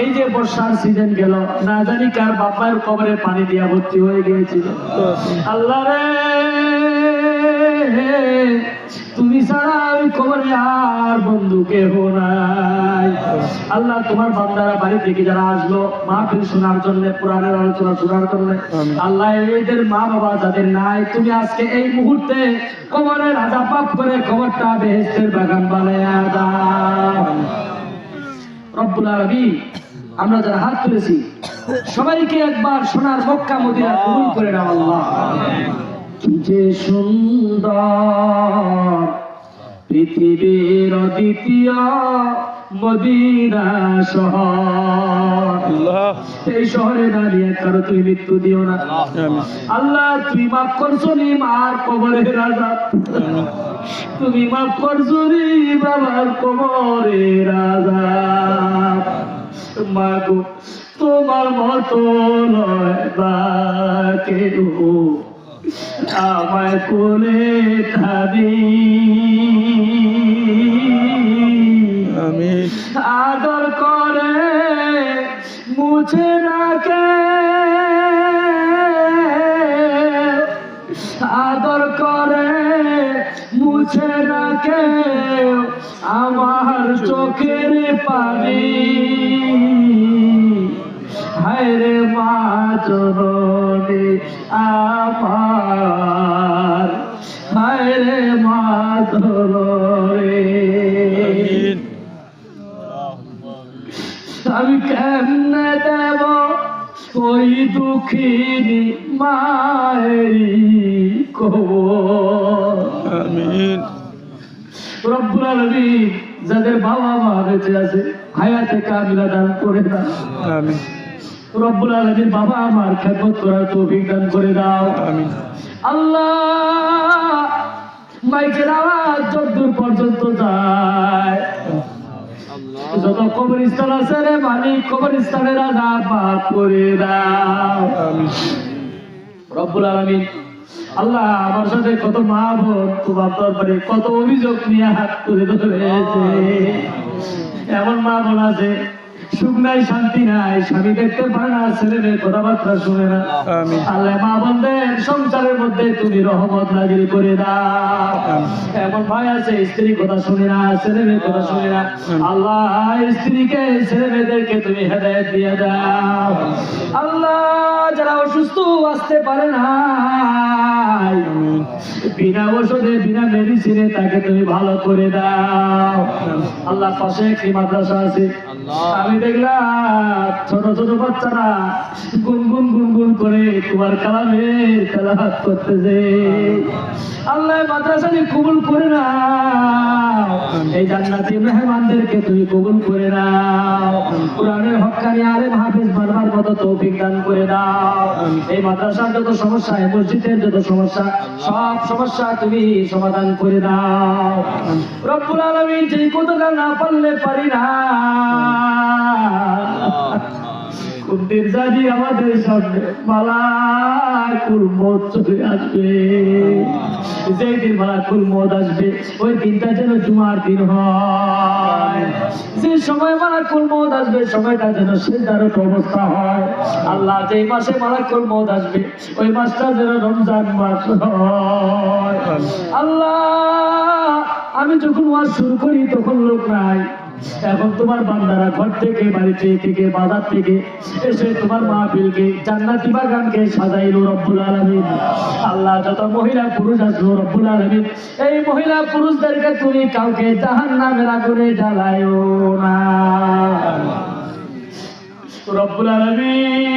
এই যে বর্ষার সিজন গেল না জানি কার বাপার কবরে পানি দিয়া ভর্তি হয়ে গিয়েছিল। আল্লাহ রে তুমি ছাড়া ওই কবরে আর বন্ধু কেহ নাই। আল্লাহ তোমার বান্দারা বাড়ি থেকে যারা আসলো মাহফিল শোনার জন্য পুরাণের আলোচনা শোনার জন্য আল্লাহ এদের মা বাবা যাদের নাই তুমি আজকে এই মুহূর্তে কবরের রাজা পাপ করে কবরটা বেহেস্তের বাগান বানায়া দাও। আমরা যারা হাত তুলেছি, সবাইকে একবার সোনার মক্কা, মদিনা কবুল করে নাও আল্লাহ। যে সুন্দর, পৃথিবীর দ্বিতীয় মদিনা শহর। এই শহরে দাঁড়িয়ে কারও তুই মৃত্যু দিও না। আল্লাহ তুই মাফ করছ নি মার কবরের রাজা। তুমি মাফ করছ নি বাবার কবরের রাজা। মাগো তোমার মতো নয় বা কেউ। আমায় কোলে খাবি। আদর করে মুছে রাখে। আদর করে মুছে রাখে আমার চোখের পানি। হায়রে মা জননী, আমার মায়েরি কবর আমিন। রব্বুল আলামিন যাদের বাবা মা বেঁচে আছে হায়াতে কামিলা দান করে দাও। আমিন। রব্বুল আলামিন বাবা আমার খেদমত করার তৌফিক দান করে দাও। আমিন। আল্লাহ মাইকের আওয়াজ যতদূর পর্যন্ত যায়। যত কবরস্থান আছে রে মালিক, কবরস্থানের আজাদ পাপ করে দাও। আলামিন, আল্লাহ আমার সাথে কত মা বোন তোমার দরবারে কত অভিযোগ নিয়ে হাত তুলে ধরেছে। এমন মা বোন আছে সুখ নাই শান্তি নাই। স্বামী দেখতে পারে না ছেলে কথাবার্তা শুনে না। আল্লাহ মা বোনদের সংসারের মধ্যে তুমি রহমত নাজিল করে দাও। এমন ভাই আছে স্ত্রী কথা শুনে না ছেলে মেয়ের কথা শুনে না। আল্লাহ স্ত্রীকে ছেলে মেয়েদেরকে তুমি হেদায়ত দিয়ে দাও। আল্লাহ যারা অসুস্থ আসতে পারে না বিনা ওষুধে বিনা মেডিসিনে তাকে তুমি ভালো করে দাও। আল্লাহ পাশে একটি মাদ্রাসা আছে। আমি দেখলাম ছোট ছোট বাচ্চারা গুনগুন গুনগুন করে তোমার কালামের তালাহাত করতেছে। আল্লাহ। মাদ্রাসা কবুল করে না এই জান্নাতি মেহমানদেরকে তুমি কবুল করে দাও কোরআনের হকানি আরে হাফিজ বারবার মতো তৌফিক দান করে দাও। এই মাদ্রাসার যত সমস্যা এই মসজিদের যত সমস্যা সব সমস্যা তুমি সমাধান করে দাও। রব্বুল আলামিন যেই কথাটা না পারলে পারি না। জানি আমাদের সামনে, মালাকুল মত চলে আসবে। যেই দিন মালাকুল মত আসবে, ওই দিনটা যেন জুমার দিন হয়। যে সময় মালাকুল মত আসবে, সময়টা যেন শেষদারক অবস্থা হয়। আল্লাহ যেই মাসে মালাকুল মত আসবে, ওই মাসটা যেন রমজান মাস হয়। আল্লাহ, আমি যখন ওয়াজ শুরু করি, তখন লোক নাই। এখন তোমার বান্দারা ঘর থেকে বাড়িতে থেকে বাজার থেকে এসে তোমার মাহফিলকে, জান্নাতি বাগানকে সাজাইলো রব্বুল আলামিন। আল্লাহ, যত মহিলা পুরুষ আসলো রব্বুল আলামিন, এই মহিলা পুরুষদেরকে তুমি কাউকে জাহান্নামের করে জ্বালায়ও না। রব্বুল আলামিন।